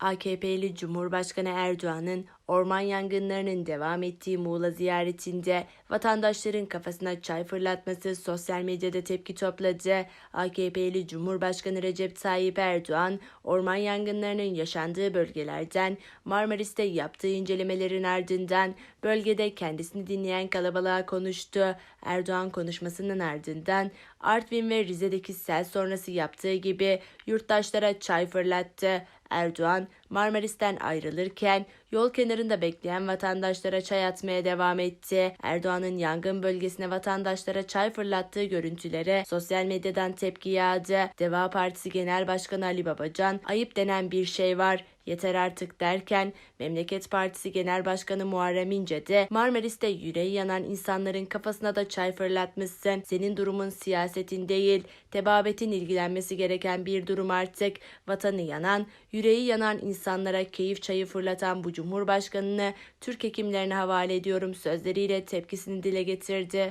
AKP'li Cumhurbaşkanı Erdoğan'ın orman yangınlarının devam ettiği Muğla ziyaretinde vatandaşların kafasına çay fırlatması sosyal medyada tepki topladı. AKP'li Cumhurbaşkanı Recep Tayyip Erdoğan, orman yangınlarının yaşandığı bölgelerden Marmaris'te yaptığı incelemelerin ardından bölgede kendisini dinleyen kalabalığa konuştu. Erdoğan konuşmasının ardından Artvin ve Rize'deki sel sonrası yaptığı gibi yurttaşlara çay fırlattı. Erdoğan Marmaris'ten ayrılırken yol kenarında bekleyen vatandaşlara çay atmaya devam etti. Erdoğan'ın yangın bölgesine vatandaşlara çay fırlattığı görüntülere sosyal medyadan tepki yağdı. Deva Partisi Genel Başkanı Ali Babacan ayıp denen bir şey var yeter artık derken Memleket Partisi Genel Başkanı Muharrem İnce de Marmaris'te yüreği yanan insanların kafasına da çay fırlatmışsın. Senin durumun siyasetin değil, tebabetin ilgilenmesi gereken bir durum artık. Vatanı yanan, yüreği yanan insanlara keyif çayı fırlatan bu Cumhurbaşkanını Türk hekimlerine havale ediyorum sözleriyle tepkisini dile getirdi.